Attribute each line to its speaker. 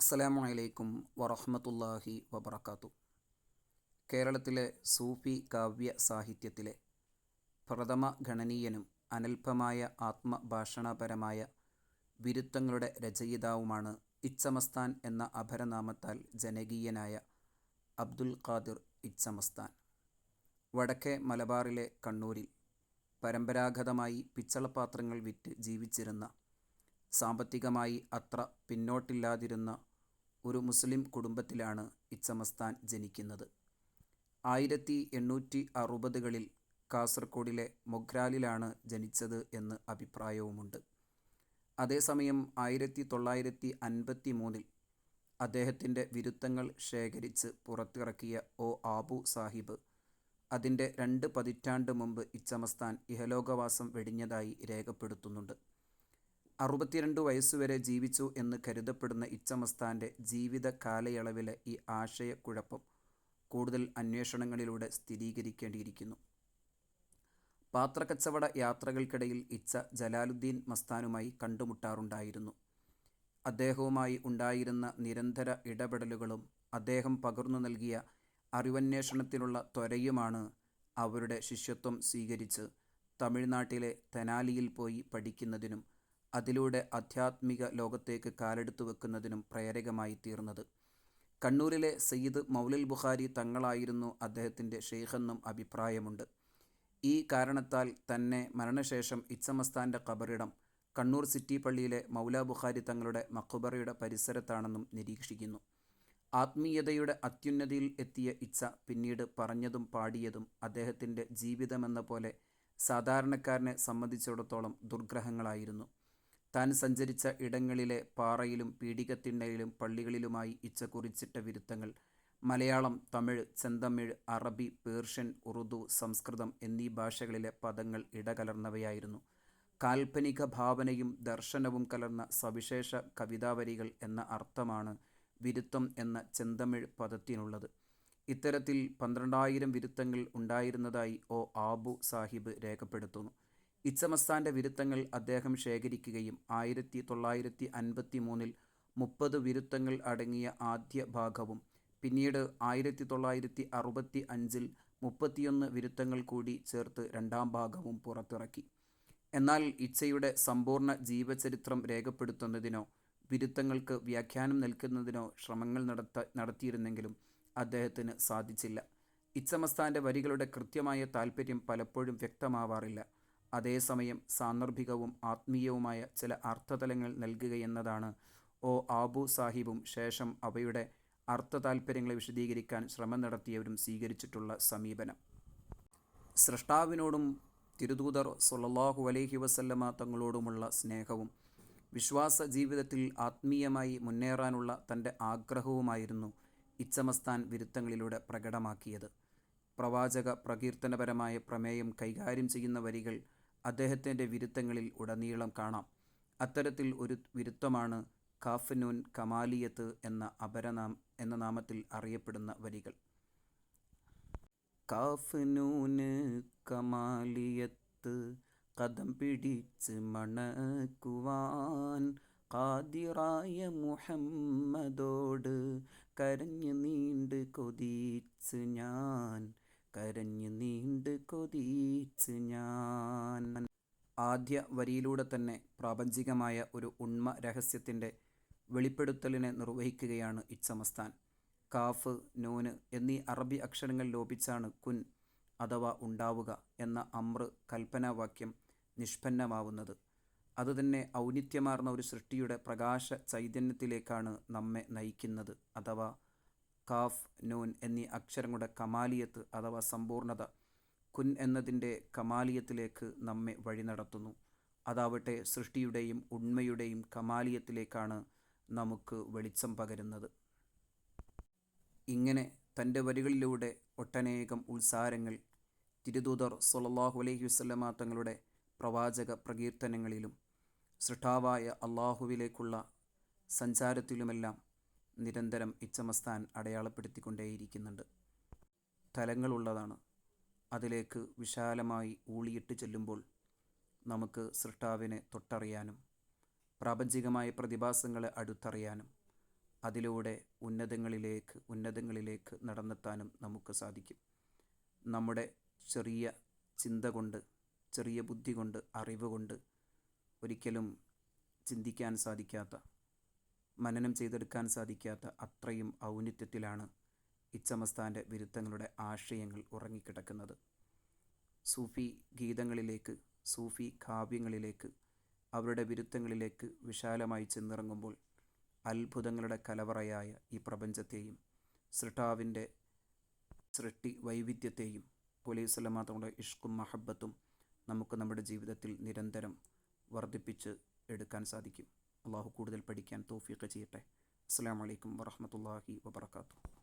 Speaker 1: അസ്സലാമു അലൈക്കും വറഹ്മത്തുള്ളാഹി വബറകാത്തു കേരളത്തിലെ സൂഫി കാവ്യ സാഹിത്യത്തിലെ പ്രഥമ ഗണനീയനും അനൽപമായ ആത്മഭാഷണപരമായ വിരുത്തങ്ങളുടെ രചയിതാവുമാണ് ഇച്ചമസ്താൻ എന്ന അപരനാമത്താൽ ജനകീയനായ അബ്ദുൽ ഖാദിർ ഇച്ചമസ്താൻ. വടക്കേ മലബാറിലെ കണ്ണൂരിൽ പരമ്പരാഗതമായി പിച്ചളപാത്രങ്ങൾ വിറ്റ് ജീവിച്ചിരുന്ന സാമ്പത്തികമായി അത്ര പിന്നോട്ടില്ലാതിരുന്ന ഒരു മുസ്ലിം കുടുംബത്തിലാണ് ഇച്ചമസ്താൻ ജനിക്കുന്നത്. ആയിരത്തി എണ്ണൂറ്റി അറുപതുകളിൽ കാസർഗോഡിലെ മൊഗ്രാലിലാണ് ജനിച്ചത് എന്ന് അഭിപ്രായവുമുണ്ട്. അതേസമയം ആയിരത്തി തൊള്ളായിരത്തി അൻപത്തി മൂന്നിൽ അദ്ദേഹത്തിന്റെ വിരുദ്ധങ്ങൾ ശേഖരിച്ച് പുറത്തിറക്കിയ ഒ ആബു സാഹിബ് അതിന്റെ രണ്ട് പതിറ്റാണ്ട് മുമ്പ് ഇച്ചമസ്താൻ ഇഹലോകവാസം വെടിഞ്ഞതായി രേഖപ്പെടുത്തുന്നുണ്ട്. അറുപത്തിരണ്ട് വയസ്സുവരെ ജീവിച്ചു എന്ന് കരുതപ്പെടുന്ന ഇച്ചമസ്താന്റെ ജീവിത കാലയളവിലെ ഈ ആശയക്കുഴപ്പം കൂടുതൽ അന്വേഷണങ്ങളിലൂടെ സ്ഥിരീകരിക്കേണ്ടിയിരിക്കുന്നു. പാത്രക്കച്ചവട യാത്രകൾക്കിടയിൽ ഇച്ച ജലാലുദ്ദീൻ മസ്താനുമായി കണ്ടുമുട്ടാറുണ്ടായിരുന്നു. അദ്ദേഹവുമായി ഉണ്ടായിരുന്ന നിരന്തര ഇടപെടലുകളും അദ്ദേഹം പകർന്നു നൽകിയ അറിവന്വേഷണത്തിനുള്ള ത്വരയുമാണ് അവരുടെ ശിഷ്യത്വം സ്വീകരിച്ച് തമിഴ്നാട്ടിലെ തെനാലിയിൽ പോയി പഠിക്കുന്നതിനും അതിലൂടെ ആധ്യാത്മിക ലോകത്തേക്ക് കാലെടുത്തു വെക്കുന്നതിനും പ്രേരകമായി തീർന്നത്. കണ്ണൂരിലെ സയ്യിദ് മൗലിൽ ബുഖാരി തങ്ങളായിരുന്നു അദ്ദേഹത്തിന്റെ ഷെയ്ഖെന്നും അഭിപ്രായമുണ്ട്. ഈ കാരണത്താൽ തന്നെ മരണശേഷം ഇച്ചമസ്താന്റെ ഖബറിടം കണ്ണൂർ സിറ്റി പള്ളിയിലെ മൗല ബുഖാരി തങ്ങളുടെ മഖബറയുടെ പരിസരത്താണെന്നും നിരീക്ഷിക്കുന്നു. ആത്മീയതയുടെ അത്യുന്നതിയിൽ എത്തിയ ഇച്ഛ പിന്നീട് പറഞ്ഞതും പാടിയതും അദ്ദേഹത്തിന്റെ ജീവിതമെന്ന പോലെ സാധാരണക്കാരനെ സംബന്ധിച്ചിടത്തോളം ദുർഗ്രഹങ്ങളായിരുന്നു. താൻ സഞ്ചരിച്ച ഇടങ്ങളിലെ പാറയിലും പീഡികത്തിണ്ണയിലും പള്ളികളിലുമായി ഇച്ച കുറിച്ചിട്ട വിരുത്തങ്ങൾ മലയാളം തമിഴ് ചെന്തമിഴ് അറബി പേർഷ്യൻ ഉറുദു സംസ്കൃതം എന്നീ ഭാഷകളിലെ പദങ്ങൾ ഇടകലർന്നവയായിരുന്നു. കാൽപ്പനിക ഭാവനയും ദർശനവും കലർന്ന സവിശേഷ കവിതാവരികൾ എന്ന അർത്ഥമാണ് വിരുത്തം എന്ന ചെന്തമിഴ് പദത്തിനുള്ളത്. ഇത്തരത്തിൽ പന്ത്രണ്ടായിരം വിരുത്തങ്ങൾ ഉണ്ടായിരുന്നതായി ഒ ആബു സാഹിബ് രേഖപ്പെടുത്തുന്നു. ഇച്ചമസ്താന്റെ വിരുത്തങ്ങൾ അദ്ദേഹം ശേഖരിക്കുകയും ആയിരത്തി തൊള്ളായിരത്തി അൻപത്തി മൂന്നിൽ മുപ്പത് വിരുത്തങ്ങൾ അടങ്ങിയ ആദ്യ ഭാഗവും പിന്നീട് ആയിരത്തി തൊള്ളായിരത്തി അറുപത്തി അഞ്ചിൽ മുപ്പത്തിയൊന്ന് വിരുത്തങ്ങൾ കൂടി ചേർത്ത് രണ്ടാം ഭാഗവും പുറത്തിറക്കി. എന്നാൽ ഇച്ചയുടെ സമ്പൂർണ ജീവചരിത്രം രേഖപ്പെടുത്തുന്നതിനോ വിരുത്തങ്ങൾക്ക് വ്യാഖ്യാനം നൽകുന്നതിനോ ശ്രമങ്ങൾ നടത്ത നടത്തിയിരുന്നെങ്കിലും അദ്ദേഹത്തിന് സാധിച്ചില്ല. ഇച്ചമസ്താന്റെ വരികളുടെ കൃത്യമായ താല്പര്യം പലപ്പോഴും വ്യക്തമാവാറില്ല. അതേസമയം സാന്ദർഭികവും ആത്മീയവുമായ ചില അർത്ഥതലങ്ങൾ നൽകുകയെന്നതാണ് ഒ ആബു സാഹിബും ശേഷം അവയുടെ അർത്ഥ താല്പര്യങ്ങളെ വിശദീകരിക്കാൻ ശ്രമം നടത്തിയവരും സ്വീകരിച്ചിട്ടുള്ള സമീപനം. സൃഷ്ടാവിനോടും തിരുദൂതർ സൊല്ലാഹു അലൈഹി വസല്ലമ തങ്ങളോടുമുള്ള സ്നേഹവും വിശ്വാസ ജീവിതത്തിൽ ആത്മീയമായി മുന്നേറാനുള്ള തന്റെ ആഗ്രഹവുമായിരുന്നു ഇച്ചമസ്താൻ വിരുത്തങ്ങളിലൂടെ പ്രകടമാക്കിയത്. പ്രവാചക പ്രകീർത്തനപരമായ പ്രമേയം കൈകാര്യം ചെയ്യുന്ന വരികൾ അദ്ദേഹത്തിന്റെ വിരുത്തങ്ങളിൽ ഉടനീളം കാണാം. അത്തരത്തിൽ ഒരു വിരുത്തമാണ് കാഫ്നൂൻ കമാലിയത്ത് എന്ന അപരനാം എന്ന നാമത്തിൽ അറിയപ്പെടുന്ന വരികൾ. കാഫ്നൂന് കമാലിയത്ത് കഥം പിടിച്ച് മണക്കുവാൻ കാതിറായ മുഹമ്മദോട് കരഞ്ഞു നീണ്ട് കൊതിച്ച് ഞാൻ കരഞ്ഞു നീണ്ട് കൊതിച്ച് ഞാൻ. ആദ്യ വരിയിലൂടെ തന്നെ പ്രാപഞ്ചികമായ ഒരു ഉണ്മ രഹസ്യത്തിന്റെ വെളിപ്പെടുത്തലിനെ നിർവഹിക്കുകയാണ് ഇച്ചമസ്താൻ കാഫ് നൂന് എന്നീ അറബി അക്ഷരങ്ങൾ ലോപിച്ചാണ് കുൻ അഥവാ ഉണ്ടാവുക എന്ന അമ്ര കൽപ്പനാവാക്യം നിഷ്പന്നമാവുന്നത്. അതുതന്നെ ഔന്നിത്യമാർന്ന ഒരു സൃഷ്ടിയുടെ പ്രകാശ ചൈതന്യത്തിലേക്കാണ് നമ്മെ നയിക്കുന്നത് അഥവാ കാഫ് നൂൻ എന്നീ അക്ഷരങ്ങളുടെ കമാലിയത്ത് അഥവാ സമ്പൂർണത കുൻ എന്നതിന്റെ കമാലിയത്തിലേക്ക് നമ്മെ വഴി നടത്തുന്നു. അതാവട്ടെ സൃഷ്ടിയുടെയും ഉണ്മയുടെയും കമാലിയത്തിലേക്കാണ് നമുക്ക് വെളിച്ചം പകരുന്നത്. ഇങ്ങനെ തന്റെ വരികളിലൂടെ ഒട്ടനേകം ഉത്സാരങ്ങൾ തിരുദൂതർ സൊല്ലാഹു അലൈഹി വസ്ലമ തങ്ങളുടെ പ്രവാചക പ്രകീർത്തനങ്ങളിലും സൃഷ്ടാവായ അള്ളാഹുവിലേക്കുള്ള സഞ്ചാരത്തിലുമെല്ലാം നിരന്തരം ഇച്ചമസ്ഥാൻ അടയാളപ്പെടുത്തിക്കൊണ്ടേയിരിക്കുന്നുണ്ട്. തലങ്ങളുള്ളതാണ്. അതിലേക്ക് വിശാലമായി ഊളിയിട്ട് ചെല്ലുമ്പോൾ നമുക്ക് സൃഷ്ടാവിനെ തൊട്ടറിയാനും പ്രാപഞ്ചികമായ പ്രതിഭാസങ്ങളെ അടുത്തറിയാനും അതിലൂടെ ഉന്നതങ്ങളിലേക്ക് ഉന്നതങ്ങളിലേക്ക് നടന്നെത്താനും നമുക്ക് സാധിക്കും. നമ്മുടെ ചെറിയ ചിന്ത കൊണ്ട് ചെറിയ ബുദ്ധി കൊണ്ട് അറിവ് കൊണ്ട് ഒരിക്കലും ചിന്തിക്കാൻ സാധിക്കാത്ത മനനം ചെയ്തെടുക്കാൻ സാധിക്കാത്ത അത്രയും ഔന്നിത്യത്തിലാണ് ഇച്ചമസ്താന്റെ വിരുദ്ധങ്ങളുടെ ആശയങ്ങൾ ഉറങ്ങിക്കിടക്കുന്നത്. സൂഫി ഗീതങ്ങളിലേക്ക് സൂഫി കാവ്യങ്ങളിലേക്ക് അവരുടെ വിരുദ്ധങ്ങളിലേക്ക് വിശാലമായി ചെന്നിറങ്ങുമ്പോൾ അത്ഭുതങ്ങളുടെ കലവറയായ ഈ പ്രപഞ്ചത്തെയും സൃഷ്ടാവിന്റെ സൃഷ്ടി വൈവിധ്യത്തെയും പോലീസ് തങ്ങളുടെ ഇഷ്കും മഹബത്തും നമുക്ക് നമ്മുടെ ജീവിതത്തിൽ നിരന്തരം വർദ്ധിപ്പിച്ച് എടുക്കാൻ സാധിക്കും. അള്ളാഹു കൂടുതൽ പഠിക്കാൻ തോഫീക്ക് ചെയ്യട്ടെ. അസ്സാം വലൈക്കും വറഹമത്തല്ലാഹി വബർക്കാത്തു